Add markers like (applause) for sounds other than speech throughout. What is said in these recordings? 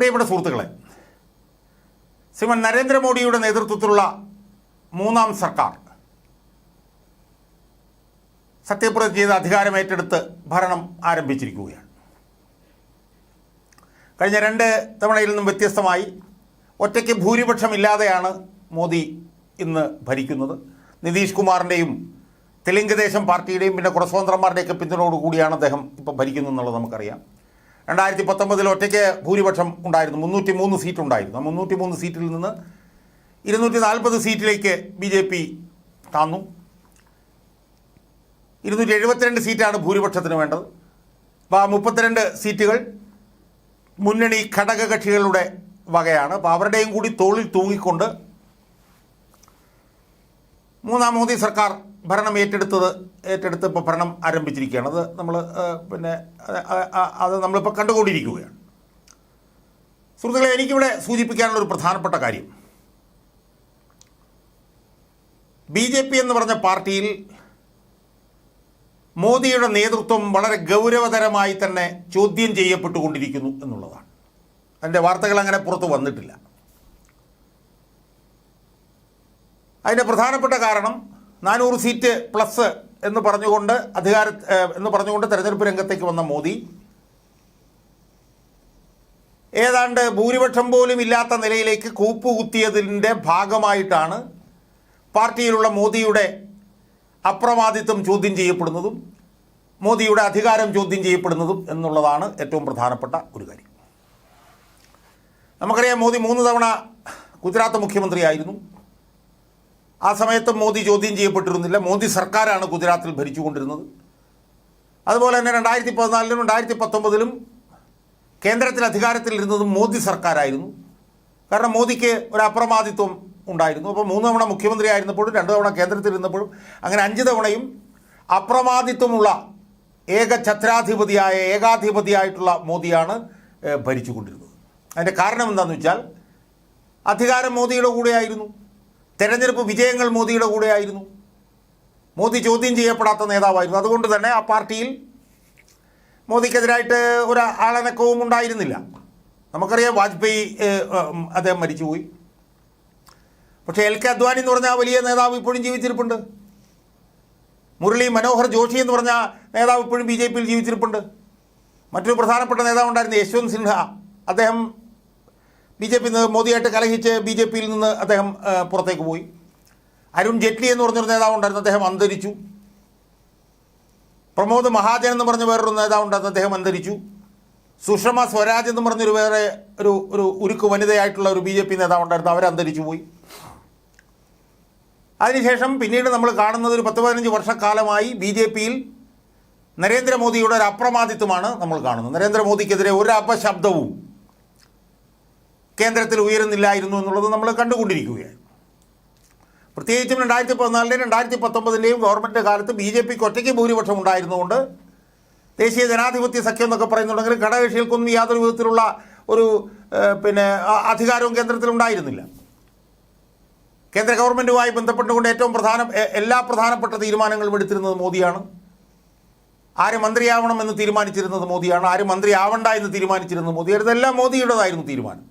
പ്രിയപ്പെട്ട സുഹൃത്തുക്കളെ ശ്രീമൻ നരേന്ദ്രമോദിയുടെ നേതൃത്വത്തിലുള്ള മൂന്നാം സർക്കാർ സത്യപ്രതിജ്ഞ ചെയ്ത് അധികാരമേറ്റെടുത്ത് ഭരണം ആരംഭിച്ചിരിക്കുകയാണ്. കഴിഞ്ഞ രണ്ട് തവണയിൽ നിന്നും വ്യത്യസ്തമായി ഒറ്റയ്ക്ക് ഭൂരിപക്ഷമില്ലാതെയാണ് മോദി ഇന്ന് ഭരിക്കുന്നത്. നിതീഷ് കുമാറിന്റെയും തെലുങ്ക് ദേശം പാർട്ടിയുടെയും പിന്നെ കുറേ സ്വതന്ത്രന്മാരുടെയൊക്കെ പിന്തുണയോടുകൂടിയാണ് അദ്ദേഹം ഇപ്പം ഭരിക്കുന്നത് എന്നുള്ളത് നമുക്കറിയാം. രണ്ടായിരത്തി പത്തൊമ്പതിൽ ഒറ്റയ്ക്ക് ഭൂരിപക്ഷം ഉണ്ടായിരുന്നു. മുന്നൂറ്റി മൂന്ന് സീറ്റ് ഉണ്ടായിരുന്നു മുന്നൂറ്റി മൂന്ന് സീറ്റിൽ നിന്ന് ഇരുന്നൂറ്റി നാൽപ്പത് സീറ്റിലേക്ക് ബി ജെ പി താന്നു. ഇരുന്നൂറ്റി എഴുപത്തിരണ്ട് സീറ്റാണ് ഭൂരിപക്ഷത്തിന് വേണ്ടത്. അപ്പോൾ ആ മുപ്പത്തിരണ്ട് സീറ്റുകൾ മുന്നണി ഘടകകക്ഷികളുടെ വകയാണ്. അപ്പോൾ അവരുടെയും കൂടി തോളിൽ തൂങ്ങിക്കൊണ്ട് മൂന്നാം മോദി സർക്കാർ ഭരണം ഏറ്റെടുത്തത് ഏറ്റെടുത്ത് ഇപ്പോൾ ഭരണം ആരംഭിച്ചിരിക്കുകയാണ്. അത് നമ്മൾ പിന്നെ അത് നമ്മളിപ്പോൾ കണ്ടുകൊണ്ടിരിക്കുകയാണ്. സുഹൃത്തുക്കളെ എനിക്കിവിടെ സൂചിപ്പിക്കാനുള്ള ഒരു പ്രധാനപ്പെട്ട കാര്യം. ബി ജെ പി എന്ന് പറഞ്ഞ പാർട്ടിയിൽ മോദിയുടെ നേതൃത്വം വളരെ ഗൗരവതരമായി തന്നെ ചോദ്യം ചെയ്യപ്പെട്ടുകൊണ്ടിരിക്കുന്നു എന്നുള്ളതാണ്. അതിന്റെ വാർത്തകൾ അങ്ങനെ പുറത്ത് വന്നിട്ടില്ല. അതിന്റെ പ്രധാനപ്പെട്ട കാരണം നാനൂറ് സീറ്റ് പ്ലസ് എന്ന് പറഞ്ഞുകൊണ്ട് അധികാര എന്ന് പറഞ്ഞുകൊണ്ട് തെരഞ്ഞെടുപ്പ് രംഗത്തേക്ക് വന്ന മോദി. ഏതാണ്ട് ഭൂരിപക്ഷം പോലും ഇല്ലാത്ത നിലയിലേക്ക് കൂപ്പുകുത്തിയതിന്റെ ഭാഗമായിട്ടാണ് പാർട്ടിയിലുള്ള മോദിയുടെ അപ്രമാദിത്വം ചോദ്യം ചെയ്യപ്പെടുന്നതും മോദിയുടെ അധികാരം ചോദ്യം ചെയ്യപ്പെടുന്നതും എന്നുള്ളതാണ് ഏറ്റവും പ്രധാനപ്പെട്ട ഒരു കാര്യം. നമുക്കറിയാം മോദി മൂന്ന് തവണ ഗുജറാത്ത് മുഖ്യമന്ത്രിയായിരുന്നു. ആ സമയത്ത് മോദി ചോദ്യം ചെയ്യപ്പെട്ടിരുന്നില്ല. മോദി സർക്കാരാണ് ഗുജറാത്തിൽ ഭരിച്ചുകൊണ്ടിരുന്നത്. അതുപോലെ തന്നെ രണ്ടായിരത്തി പതിനാലിലും രണ്ടായിരത്തി പത്തൊമ്പതിലും കേന്ദ്രത്തിൽ അധികാരത്തിലിരുന്നതും മോദി സർക്കാരായിരുന്നു. കാരണം മോദിക്ക് ഒരു അപ്രമാദിത്വം ഉണ്ടായിരുന്നു. അപ്പോൾ മൂന്ന് തവണ മുഖ്യമന്ത്രി ആയിരുന്നപ്പോഴും രണ്ട് തവണ കേന്ദ്രത്തിൽ ഇരുന്നപ്പോഴും അങ്ങനെ അഞ്ച് തവണയും അപ്രമാദിത്വമുള്ള ഏക ഛത്രാധിപതിയായ ഏകാധിപതിയായിട്ടുള്ള മോദിയാണ് ഭരിച്ചുകൊണ്ടിരുന്നത്. അതിന്റെ കാരണം എന്താണെന്ന് വെച്ചാൽ അധികാരം മോദിയുടെ കൂടെയായിരുന്നു. തെരഞ്ഞെടുപ്പ് വിജയങ്ങൾ മോദിയുടെ കൂടെയായിരുന്നു. മോദി ചോദ്യം ചെയ്യപ്പെടാത്ത നേതാവായിരുന്നു. അതുകൊണ്ട് തന്നെ ആ പാർട്ടിയിൽ മോദിക്കെതിരായിട്ട് ഒരു ആളനക്കവും ഉണ്ടായിരുന്നില്ല. നമുക്കറിയാം വാജ്പേയി അദ്ദേഹം മരിച്ചുപോയി. പക്ഷേ എൽ കെ അദ്വാനി എന്ന് പറഞ്ഞ വലിയ നേതാവ് ഇപ്പോഴും ജീവിച്ചിരിപ്പുണ്ട്. മുരളി മനോഹർ ജോഷി എന്ന് പറഞ്ഞ നേതാവ് ഇപ്പോഴും ബി ജെ പിയിൽ ജീവിച്ചിരിപ്പുണ്ട്. മറ്റൊരു പ്രധാനപ്പെട്ട നേതാവ് ഉണ്ടായിരുന്നു യശ്വന്ത് സിൻഹ. അദ്ദേഹം ബി ജെ പി മോദിയായിട്ട് കലഹിച്ച് ബി ജെ പിയിൽ നിന്ന് അദ്ദേഹം പുറത്തേക്ക് പോയി. അരുൺ ജെയ്റ്റ്ലി എന്ന് പറഞ്ഞൊരു നേതാവ് ഉണ്ടായിരുന്നു അദ്ദേഹം അന്തരിച്ചു. പ്രമോദ് മഹാജൻ എന്ന് പറഞ്ഞ വേറൊരു നേതാവ് ഉണ്ടായിരുന്നു അദ്ദേഹം അന്തരിച്ചു. സുഷമ സ്വരാജ് എന്ന് പറഞ്ഞൊരു വേറെ ഒരു ഒരു ഉരുക്ക് വനിതയായിട്ടുള്ള ഒരു ബി ജെ പി നേതാവ് ഉണ്ടായിരുന്നു അവർ അന്തരിച്ചു പോയി. അതിനുശേഷം പിന്നീട് നമ്മൾ കാണുന്നത് ഒരു പത്ത് പതിനഞ്ച് വർഷക്കാലമായി ബി ജെ പിയിൽ നരേന്ദ്രമോദിയുടെ ഒരു അപ്രമാദിത്വമാണ് നമ്മൾ കാണുന്നത്. നരേന്ദ്രമോദിക്കെതിരെ ഒരു അപശബ്ദവും കേന്ദ്രത്തിൽ ഉയരുന്നില്ലായിരുന്നു എന്നുള്ളത് നമ്മൾ കണ്ടുകൊണ്ടിരിക്കുകയാണ്. പ്രത്യേകിച്ചും രണ്ടായിരത്തി പതിനാലിന്റെയും രണ്ടായിരത്തി പത്തൊമ്പതിന്റെയും ഗവൺമെന്റ് കാലത്ത് ബി ജെ പിക്ക് ഒറ്റയ്ക്ക് ഭൂരിപക്ഷം ഉണ്ടായിരുന്നുകൊണ്ട് ദേശീയ ജനാധിപത്യ സഖ്യം എന്നൊക്കെ പറയുന്നുണ്ടെങ്കിൽ ഘടകകക്ഷികൾക്കൊന്നും യാതൊരു വിധത്തിലുള്ള ഒരു പിന്നെ അധികാരവും കേന്ദ്രത്തിൽ ഉണ്ടായിരുന്നില്ല. കേന്ദ്ര ഗവൺമെന്റുമായി ബന്ധപ്പെട്ടുകൊണ്ട് ഏറ്റവും പ്രധാന എല്ലാ പ്രധാനപ്പെട്ട തീരുമാനങ്ങളും എടുത്തിരുന്നത് മോദിയാണ്. ആര് മന്ത്രിയാവണം എന്ന് തീരുമാനിച്ചിരുന്നത് മോദിയാണ്. ആര് മന്ത്രി ആവണ്ട എന്ന് തീരുമാനിച്ചിരുന്നത് മോദിയാണ് ഇതെല്ലാം മോദിയുടേതായിരുന്നു തീരുമാനം.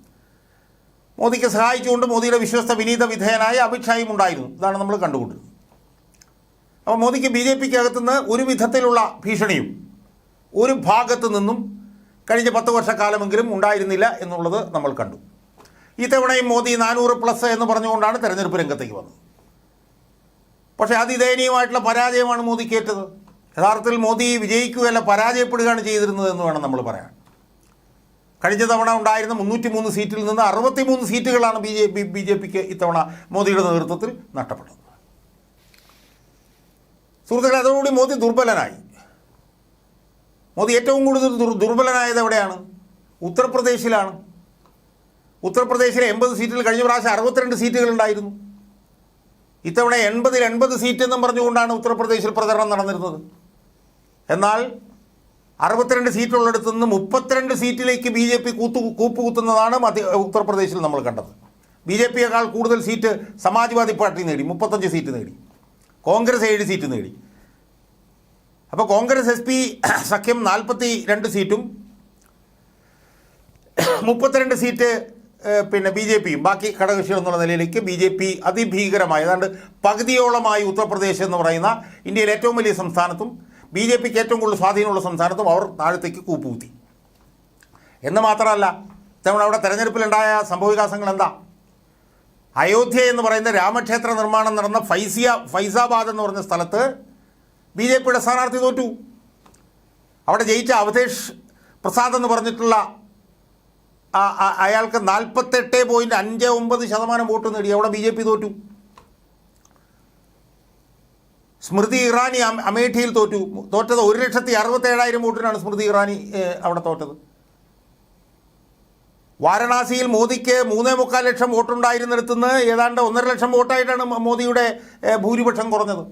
മോദിക്ക് സഹായിച്ചുകൊണ്ട് മോദിയുടെ വിശ്വസ്ത വിനീത വിധേയനായ അമിത്ഷായും ഉണ്ടായിരുന്നു. ഇതാണ് നമ്മൾ കണ്ടുകൊണ്ടത് അപ്പോൾ മോദിക്ക് ബി ജെ പിക്ക് അകത്തുനിന്ന് ഒരു വിധത്തിലുള്ള ഭീഷണിയും ഒരു ഭാഗത്തു നിന്നും കഴിഞ്ഞ പത്ത് വർഷക്കാലമെങ്കിലും ഉണ്ടായിരുന്നില്ല എന്നുള്ളത് നമ്മൾ കണ്ടു. ഈ തവണയും മോദി നാനൂറ് പ്ലസ് എന്ന് പറഞ്ഞുകൊണ്ടാണ് തെരഞ്ഞെടുപ്പ് രംഗത്തേക്ക് വന്നത്. പക്ഷേ അതിദയനീയമായിട്ടുള്ള പരാജയമാണ് മോദിക്ക് ഏറ്റത് യഥാർത്ഥത്തിൽ മോദി വിജയിക്കുകയല്ല പരാജയപ്പെടുകയാണ് ചെയ്തിരുന്നത് എന്ന് വേണം നമ്മൾ പറയാൻ. കഴിഞ്ഞ തവണ ഉണ്ടായിരുന്ന മുന്നൂറ്റി മൂന്ന് സീറ്റിൽ നിന്ന് അറുപത്തി മൂന്ന് സീറ്റുകളാണ് B J P B J പിക്ക് ഇത്തവണ മോദിയുടെ നേതൃത്വത്തിൽ നഷ്ടപ്പെട്ടത്. സുഹൃത്തുക്കളെ അതോടുകൂടി മോദി ദുർബലനായി. മോദി ഏറ്റവും കൂടുതൽ ദുർ ദുർബലനായത് എവിടെയാണ്? ഉത്തർപ്രദേശിലാണ്. ഉത്തർപ്രദേശിലെ എൺപത് സീറ്റിൽ കഴിഞ്ഞ പ്രാവശ്യം അറുപത്തിരണ്ട് സീറ്റുകൾ ഉണ്ടായിരുന്നു. ഇത്തവണ എൺപതിൽ എൺപത് സീറ്റ് എന്നും പറഞ്ഞുകൊണ്ടാണ് ഉത്തർപ്രദേശിൽ പ്രചരണം നടന്നിരുന്നത്. എന്നാൽ അറുപത്തിരണ്ട് സീറ്റുള്ളിടത്തു നിന്ന് മുപ്പത്തിരണ്ട് സീറ്റിലേക്ക് ബി ജെ പി കൂത്തു കൂപ്പുകുത്തുന്നതാണ് മധ്യ ഉത്തർപ്രദേശിൽ നമ്മൾ കണ്ടത്. ബി ജെ പിയേക്കാൾ കൂടുതൽ സീറ്റ് സമാജ്വാദി പാർട്ടി നേടി. മുപ്പത്തഞ്ച് സീറ്റ് നേടി. കോൺഗ്രസ് ഏഴ് സീറ്റ് നേടി. അപ്പോൾ കോൺഗ്രസ് എസ് പി സഖ്യം നാൽപ്പത്തി രണ്ട് സീറ്റും മുപ്പത്തിരണ്ട് സീറ്റ് പിന്നെ ബി ജെ പിയും. ബാക്കി ഘടകകക്ഷികൾ എന്നുള്ള നിലയിലേക്ക് ബി ജെ പി അതിഭീകരമായി ഏതാണ്ട് പകുതിയോളമായി ഉത്തർപ്രദേശ് എന്ന് പറയുന്ന ഇന്ത്യയിലെ ഏറ്റവും വലിയ സംസ്ഥാനത്തും ബി ജെ പിക്ക് ഏറ്റവും കൂടുതൽ സ്വാധീനമുള്ള സംസ്ഥാനത്തും അവർ താഴത്തേക്ക് കൂപ്പുകുത്തി. എന്ന് മാത്രമല്ല നമ്മൾ അവിടെ തെരഞ്ഞെടുപ്പിലുണ്ടായ സംഭവവികാസങ്ങൾ എന്താ അയോധ്യ എന്ന് പറയുന്ന രാമക്ഷേത്ര നിർമ്മാണം നടന്ന ഫൈസിയ ഫൈസാബാദ് എന്ന് പറഞ്ഞ സ്ഥലത്ത് ബി ജെ പിയുടെ സ്ഥാനാർത്ഥി തോറ്റു. അവിടെ ജയിച്ച അവധേഷ് പ്രസാദ് എന്ന് പറഞ്ഞിട്ടുള്ള അയാൾക്ക് നാൽപ്പത്തെട്ട് പോയിന്റ് അഞ്ച് ഒമ്പത് ശതമാനം വോട്ട് നേടി. അവിടെ ബി ജെ പി തോറ്റു. സ്മൃതി ഇറാനി അമ- അമേഠിയിൽ തോറ്റു. തോറ്റത് ഒരു ലക്ഷത്തി അറുപത്തേഴായിരം വോട്ടിനാണ് സ്മൃതി ഇറാനി അവിടെ തോറ്റത്. വാരണാസിയിൽ മോദിക്ക് മൂന്നേ മുക്കാൽ ലക്ഷം വോട്ടുണ്ടായിരുന്നിടത്തു നിന്ന് ഏതാണ്ട് ഒന്നര ലക്ഷം വോട്ടായിട്ടാണ് മോദിയുടെ ഭൂരിപക്ഷം കുറഞ്ഞത്.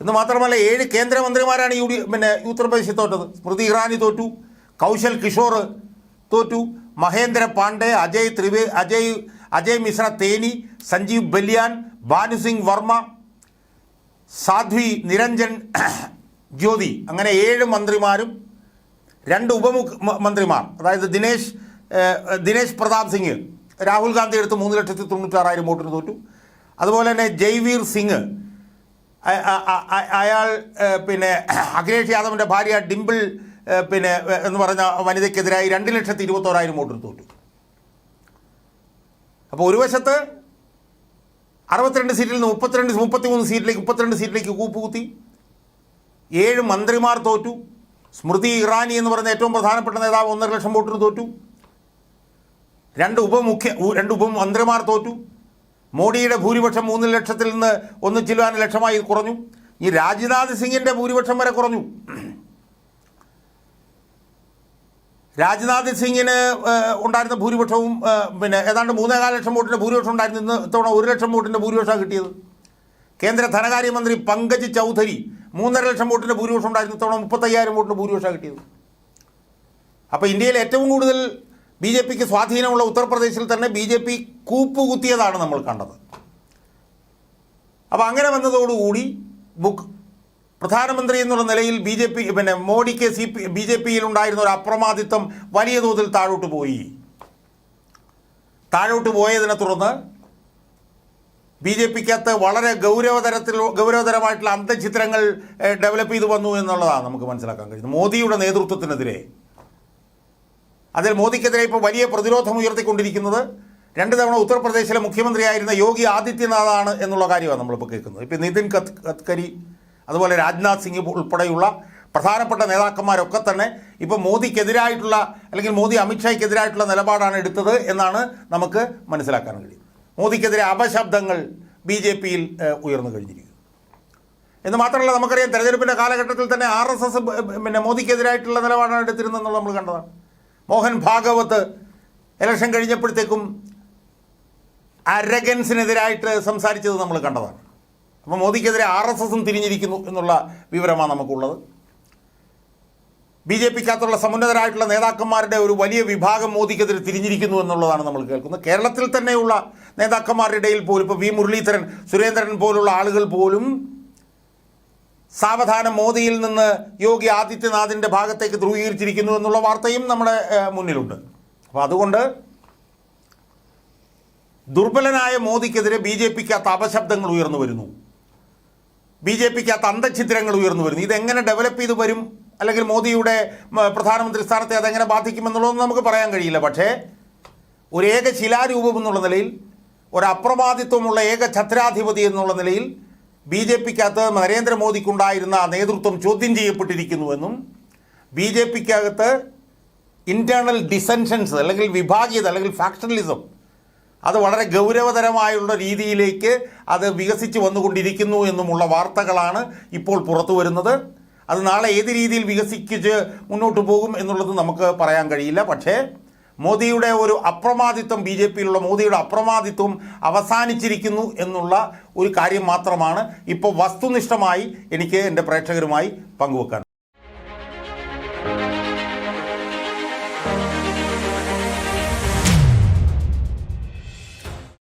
എന്ന് മാത്രമല്ല ഏഴ് കേന്ദ്രമന്ത്രിമാരാണ് യു ഡി പിന്നെ ഉത്തർപ്രദേശിൽ തോറ്റത്. സ്മൃതി ഇറാനി തോറ്റു. കൗശൽ കിഷോർ തോറ്റു. മഹേന്ദ്ര പാണ്ഡെ അജയ് ത്രിവേ അജയ് അജയ് മിശ്ര തേനി സഞ്ജീവ് ബല്യാൻ ഭാനുസിംഗ് വർമ്മ സാധ്വി നിരഞ്ജൻ (clears throat) ജ്യോതി അങ്ങനെ ഏഴ് മന്ത്രിമാരും രണ്ട് ഉപമുഖ മന്ത്രിമാർ. അതായത് ദിനേശ് ദിനേശ് പ്രതാപ് സിംഗ് രാഹുൽ ഗാന്ധി എടുത്ത് മൂന്ന് ലക്ഷത്തി തൊണ്ണൂറ്റാറായിരം വോട്ടിന് തോറ്റു. അതുപോലെ തന്നെ ജയ്വീർ സിംഗ് അയാൾ പിന്നെ (clears throat) അഖിലേഷ് യാദവിന്റെ ഭാര്യ ഡിംപിൾ പിന്നെ എന്ന് പറഞ്ഞ വനിതയ്ക്കെതിരായി രണ്ട് ലക്ഷത്തി ഇരുപത്തോരായിരം വോട്ടിന് തോറ്റു. അപ്പോൾ ഒരു വശത്ത് അറുപത്തിരണ്ട് സീറ്റിൽ നിന്ന് മുപ്പത്തിരണ്ട് മുപ്പത്തിമൂന്ന് സീറ്റിലേക്ക് മുപ്പത്തിരണ്ട് സീറ്റിലേക്ക് കൂപ്പുകുത്തി. ഏഴ് മന്ത്രിമാർ തോറ്റു. സ്മൃതി ഇറാനി എന്ന് പറയുന്ന ഏറ്റവും പ്രധാനപ്പെട്ട നേതാവ് ഒന്നര ലക്ഷം വോട്ടിന് തോറ്റു. രണ്ട് ഉപമുഖ്യ രണ്ട് ഉപമന്ത്രിമാർ തോറ്റു. മോഡിയുടെ ഭൂരിപക്ഷം മൂന്ന് ലക്ഷത്തിൽ നിന്ന് ഒന്ന് ചില്ലുവാൻ ലക്ഷമായി കുറഞ്ഞു. ഈ രാജ്നാഥ് സിംഗിന്റെ ഭൂരിപക്ഷം വരെ കുറഞ്ഞു. രാജ്നാഥ് സിംഗിന് ഉണ്ടായിരുന്ന ഭൂരിപക്ഷവും പിന്നെ ഏതാണ്ട് മൂന്നേകാൽ ലക്ഷം വോട്ടിന്റെ ഭൂരിപക്ഷം ഉണ്ടായിരുന്നു. ഇന്ന് ഇത്തവണ ഒരു ലക്ഷം വോട്ടിന്റെ ഭൂരിപക്ഷമാണ് കിട്ടിയത്. കേന്ദ്ര ധനകാര്യമന്ത്രി പങ്കജ് ചൗധരി മൂന്നര ലക്ഷം വോട്ടിന്റെ ഭൂരിപക്ഷം ഉണ്ടായിരുന്നു. ഇത്തവണ മുപ്പത്തയ്യായിരം വോട്ടിന്റെ ഭൂരിപക്ഷമാണ് കിട്ടിയത്. അപ്പോൾ ഇന്ത്യയിൽ ഏറ്റവും കൂടുതൽ ബി ജെ പിക്ക് സ്വാധീനമുള്ള ഉത്തർപ്രദേശിൽ തന്നെ ബി ജെ പി കൂപ്പുകുത്തിയതാണ് നമ്മൾ കണ്ടത്. അപ്പോൾ അങ്ങനെ വന്നതോടുകൂടി ബുക്ക് പ്രധാനമന്ത്രി എന്നുള്ള നിലയിൽ ബി ജെ പി പിന്നെ മോഡിക്ക് സി പി ബി ജെ പിയിൽ ഉണ്ടായിരുന്ന ഒരു അപ്രമാദിത്വം വലിയ തോതിൽ താഴോട്ട് പോയി. താഴോട്ട് പോയതിനെ തുടർന്ന് ബി ജെ പിക്കകത്ത് വളരെ ഗൗരവതരത്തിൽ ഗൗരവതരമായിട്ടുള്ള അന്തചിത്രങ്ങൾ ഡെവലപ്പ് ചെയ്തു വന്നു എന്നുള്ളതാണ് നമുക്ക് മനസ്സിലാക്കാൻ കഴിയുന്നത്. മോദിയുടെ നേതൃത്വത്തിനെതിരെ. അതിൽ മോദിക്കെതിരെ ഇപ്പോൾ വലിയ പ്രതിരോധം ഉയർത്തിക്കൊണ്ടിരിക്കുന്നത്. രണ്ട് തവണ ഉത്തർപ്രദേശിലെ മുഖ്യമന്ത്രിയായിരുന്ന യോഗി ആദിത്യനാഥാണ് എന്നുള്ള കാര്യമാണ് നമ്മളിപ്പോൾ കേൾക്കുന്നത്. ഇപ്പോൾ നിതിൻ ഗഡ് ഗഡ്കരി അതുപോലെ രാജ്നാഥ് സിംഗ് ഉൾപ്പെടെയുള്ള പ്രധാനപ്പെട്ട നേതാക്കന്മാരൊക്കെ തന്നെ ഇപ്പോൾ മോദിക്കെതിരായിട്ടുള്ള അല്ലെങ്കിൽ മോദി അമിത്ഷായ്ക്കെതിരായിട്ടുള്ള നിലപാടാണ് എടുത്തത് എന്നാണ് നമുക്ക് മനസ്സിലാക്കാൻ കഴിയും മോദിക്കെതിരെ അപശബ്ദങ്ങൾ ബി ജെ പിയിൽ ഉയർന്നു കഴിഞ്ഞിരിക്കുന്നു. എന്ന് മാത്രമല്ല നമുക്കറിയാം തെരഞ്ഞെടുപ്പിന്റെ കാലഘട്ടത്തിൽ തന്നെ ആർ എസ് എസ് പിന്നെ മോദിക്കെതിരായിട്ടുള്ള നിലപാടാണ് എടുത്തിരുന്നതെന്നുള്ളത് നമ്മൾ കണ്ടതാണ്. മോഹൻ ഭാഗവത്ത് ഇലക്ഷൻ കഴിഞ്ഞപ്പോഴത്തേക്കും അരഗൻസിനെതിരായിട്ട് സംസാരിച്ചത് നമ്മൾ കണ്ടതാണ്. അപ്പോൾ മോദിക്കെതിരെ ആർ എസ് എസും തിരിഞ്ഞിരിക്കുന്നു എന്നുള്ള വിവരമാണ് നമുക്കുള്ളത്. ബി ജെ പിക്കകത്തുള്ള സമുന്നതരായിട്ടുള്ള നേതാക്കന്മാരുടെ ഒരു വലിയ വിഭാഗം മോദിക്കെതിരെ തിരിഞ്ഞിരിക്കുന്നു എന്നുള്ളതാണ് നമ്മൾ കേൾക്കുന്നത്. കേരളത്തിൽ തന്നെയുള്ള നേതാക്കന്മാരുടെ ഇടയിൽ പോലും ഇപ്പോൾ വി മുരളീധരൻ സുരേന്ദ്രൻ പോലുള്ള ആളുകൾ പോലും സാവധാനം മോദിയിൽ നിന്ന് യോഗി ആദിത്യനാഥിന്റെ ഭാഗത്തേക്ക് ധ്രുവീകരിച്ചിരിക്കുന്നു എന്നുള്ള വാർത്തയും നമ്മുടെ മുന്നിലുണ്ട്. അപ്പോൾ അതുകൊണ്ട് ദുർബലനായ മോദിക്കെതിരെ ബി ജെ പിക്കകത്ത് അപശബ്ദങ്ങൾ ഉയർന്നു വരുന്നു. ബി ജെ പിക്ക് അകത്ത് അന്തഛിദ്രങ്ങൾ ഉയർന്നു വരുന്നു. ഇതെങ്ങനെ ഡെവലപ്പ് ചെയ്ത് വരും? അല്ലെങ്കിൽ മോദിയുടെ പ്രധാനമന്ത്രി സ്ഥാനത്തെ അതെങ്ങനെ ബാധിക്കുമെന്നുള്ളതൊന്നും നമുക്ക് പറയാൻ കഴിയില്ല. പക്ഷേ ഒരു ഏക ശിലാരൂപം എന്നുള്ള നിലയിൽ ഒരു ഏക ഛത്രാധിപതി എന്നുള്ള നിലയിൽ ബി ജെ പിക്കകത്ത് നരേന്ദ്രമോദിക്കുണ്ടായിരുന്ന നേതൃത്വം ചോദ്യം ചെയ്യപ്പെട്ടിരിക്കുന്നുവെന്നും ബി ജെ പിക്കകത്ത് ഇന്റേർണൽ ഡിസെൻഷൻസ് അല്ലെങ്കിൽ വിഭാഗീയത അല്ലെങ്കിൽ ഫാക്ഷണലിസം അത് വളരെ ഗൗരവതരമായുള്ള രീതിയിലേക്ക് അത് വികസിച്ച് വന്നുകൊണ്ടിരിക്കുന്നു എന്നുമുള്ള വാർത്തകളാണ് ഇപ്പോൾ പുറത്തു വരുന്നത്. അത് നാളെ ഏത് രീതിയിൽ വികസിച്ച് മുന്നോട്ട് പോകും എന്നുള്ളത് നമുക്ക് പറയാൻ കഴിയില്ല. പക്ഷേ മോദിയുടെ ഒരു അപ്രമാദിത്വം ബി ജെ പിയിലുള്ള മോദിയുടെ അപ്രമാദിത്വം അവസാനിച്ചിരിക്കുന്നു എന്നുള്ള ഒരു കാര്യം മാത്രമാണ് ഇപ്പോൾ വസ്തുനിഷ്ഠമായി എനിക്ക് എന്റെ പ്രേക്ഷകരുമായി പങ്കുവെക്കാൻ